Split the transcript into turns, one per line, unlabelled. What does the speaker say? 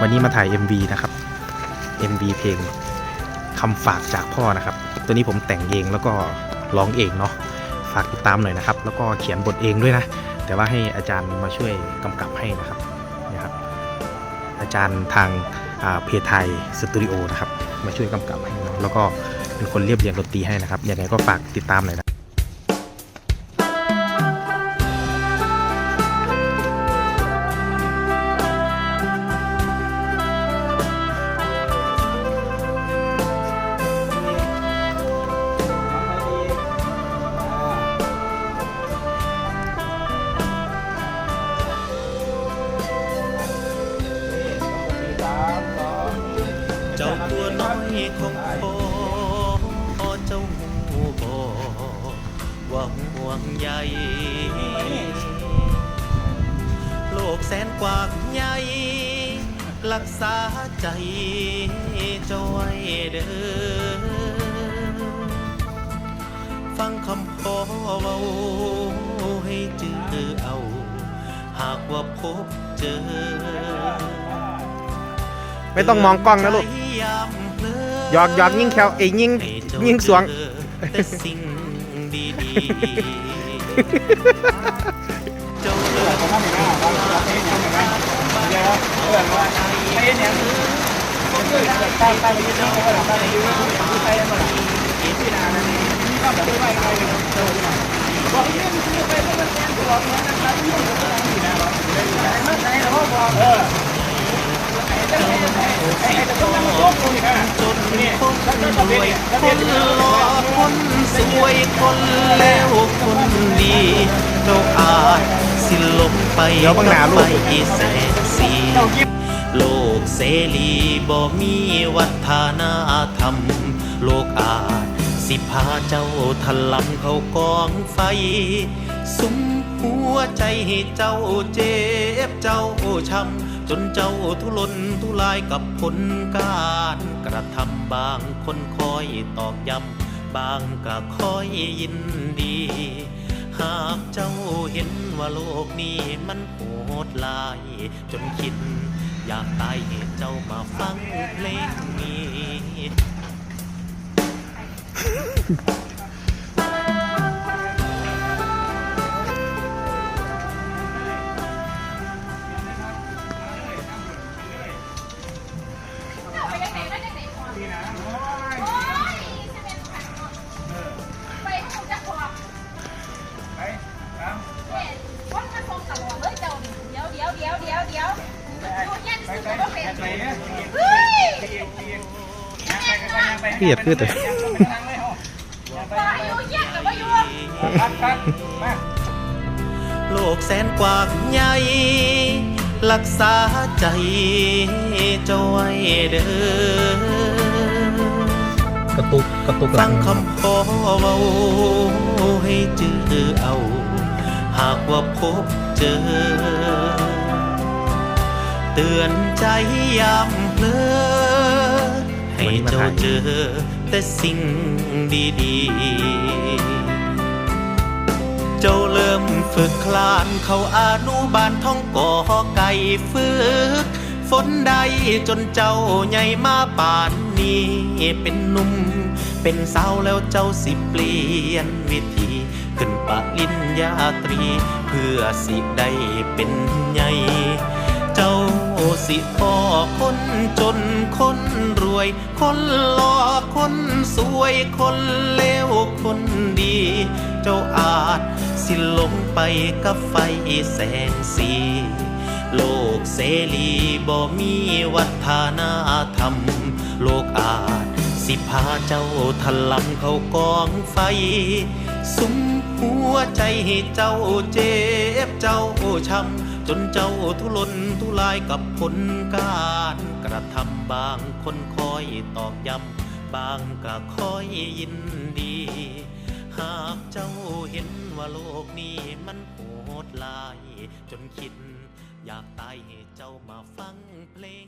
วันนี้มาถ่าย MV นะครับ MV เพลงคำฝากจากพ่อนะครับ ตัวนี้ผมแต่งเองแล้วก็ร้องเองเนาะฝากติดตามหน่อยนะครับ แล้วก็เขียนบทเองด้วยนะ แต่ว่าให้อาจารย์มาช่วยกำกับให้นะครับนี่ครับ อาจารย์ทางาเพจไทยสตูดิโอนะครับมาช่วยกำกับให้นะแล้วก็เป็นคนเรียบเรียงดนตรีให้นะครับยังไงก็ฝากติดตามหน่อยนะ
น้อยของพอเจ้าหูบอกว่าห่วงใยโลกแสนกว้างใหญ่รักษาใจเจ้าไว้เด้อฟังคำพ่อเว้าให้จือเอา หากว่าพบเจอ
ไม่ต้องมองกล้องนะลูก หยอกหยอกยิ่งแควเอ้ยยิ่งยิ่งสวง
แต่สิ่งดีๆเจ้าเลิศจนคนร วยคนหล่อคนสวยคนเลวคนดีเจ้าอาจสิลงไป
เดี๋ยวบังหน้าลูก
ไปแสนสีโลกเสรีบ่มีวัฒนธรรม โลกอาจสิพาเจ้าทะลังเข้ากองไฟ สุมหัวใจให้เจ้าเจ็บเจ้าช้ำ จนเจ้าทุรนทุรายกับผลการกระทำบางคนคอยตอกย้ำบางก็คอยยินดี หากเจ้าเห็นว่าโลกนี้มันโหดลาย จนคิดอยากตายให้เจ้ามาฟังเพลงนี้
เครียด
คือแต่
ว่าอยู่แย่งกับว่าอยู่
โลกแสนกว้างใหญ่รักษาใจเจ้าไว้เด้อ
กระตุกกระตุกห
ฟั
ลั
ง
ง
คำพ่อเว้าให้จือเอา หากว่าพบเจอ เตือนใจยามเพลอให้ เจ้าเจอแต่สิ่งดีๆ เจ้าเริ่มฝึกคลานเข้าอนุบาลท่องก่อไก่ฝึกฝนใดจนเจ้าใหญ่มาป่านนี้ เป็นหนุ่ม เป็นสาวแล้วเจ้าสิเปลี่ยนวิธี ขึ้นปริญญาตรี เพื่อสิได้เป็นใหญ่ เจ้าสิพ่อคนจนคนร วย คนหล่อคนสวย คนเลวคนดี เจ้าอาจสิลงไปกับไฟแสงสี โลกเสรีบ่มีวัฒนธรรม โลกอาจสิพาเจ้าทะลังเข้ากองไฟ สุมหัวใจให้เจ้าเจ็บเจ้าช้ำจนเจ้าทุรนทุรายกับผลการกระทำบางคนคอยตอกย้ำบางก็คอยยินดี หากเจ้าเห็นว่าโลกนี้มันโหดลาย จนคิด อยากตายให้เจ้ามาฟังเพลง